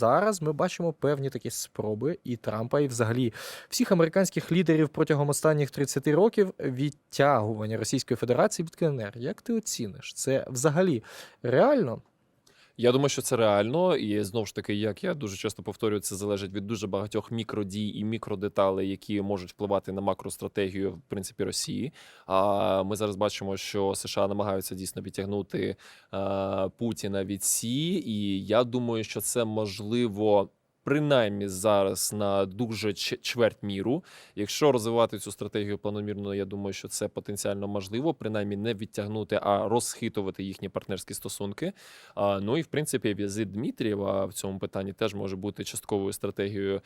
зараз ми бачимо певні такі спроби і Трампа, і взагалі всіх американських лідерів протягом останніх 30 років відтягування Російської Федерації від КНР. Як ти оціниш? Це взагалі реально? Я думаю, що це реально, і знову ж таки, як я дуже часто повторюю, це залежить від дуже багатьох мікродій і мікродеталей, які можуть впливати на макростратегію в принципі Росії. А ми зараз бачимо, що США намагаються дійсно підтягнути е, Путіна від Сі, і я думаю, що це можливо. Принаймні зараз на дуже чверть міру. Якщо розвивати цю стратегію планомірно, я думаю, що це потенціально можливо, принаймні не відтягнути, а розхитувати їхні партнерські стосунки. А, ну і в принципі візит Дмитрієва в цьому питанні теж може бути частковою стратегією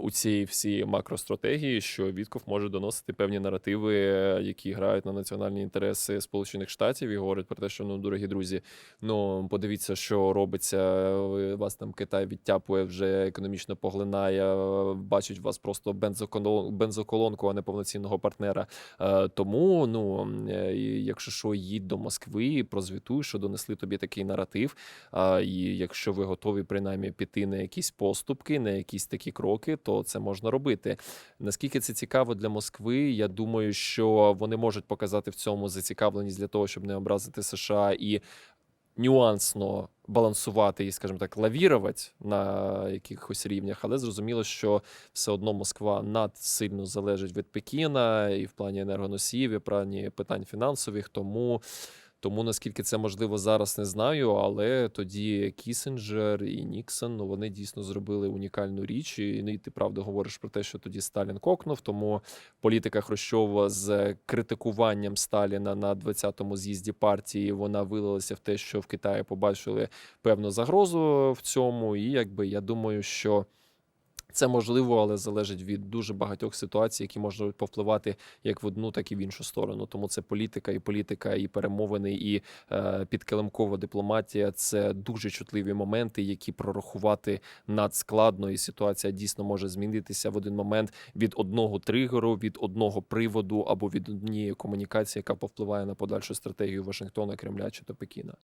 у цій всій макростратегії, що Вітков може доносити певні наративи, які грають на національні інтереси Сполучених Штатів і говорять про те, що ну дорогі друзі, ну подивіться, що робиться. Вас там Китай відтяпує вже економічно поглинає, бачить вас просто бензоколон- бензоколонку, а не повноцінного партнера. Е, Тому, ну е, якщо що, їдь до Москви, прозвітуй, що донесли тобі такий наратив. І якщо ви готові принаймні піти на якісь поступки, на якісь такі кроки, то це можна робити. Наскільки це цікаво для Москви, я думаю, що вони можуть показати в цьому зацікавленість для того, щоб не образити США і нюансно балансувати і, скажімо так, лавірувати на якихось рівнях, але зрозуміло, що все одно Москва надсильно залежить від Пекіна і в плані енергоносіїв, і в плані питань фінансових. Тому, тому наскільки це можливо зараз, не знаю. Але тоді Кісінджер і Ніксон ну вони дійсно зробили унікальну річ. І, ну, і ти правда говориш про те, що тоді Сталін кокнув. Тому політика Хрущова з критикуванням Сталіна на 20-му з'їзді партії вона вилилася в те, що в Китаї побачили певну загрозу в цьому. І якби я думаю, що. Це можливо, але залежить від дуже багатьох ситуацій, які можуть повпливати як в одну, так і в іншу сторону. Тому це політика, і політика, і перемовини, і е, підкилимкова дипломатія це дуже чутливі моменти, які прорахувати надскладно, і ситуація дійсно може змінитися в один момент від одного тригеру, від одного приводу або від однієї комунікації, яка повпливає на подальшу стратегію Вашингтона, Кремля чи то Пекіна.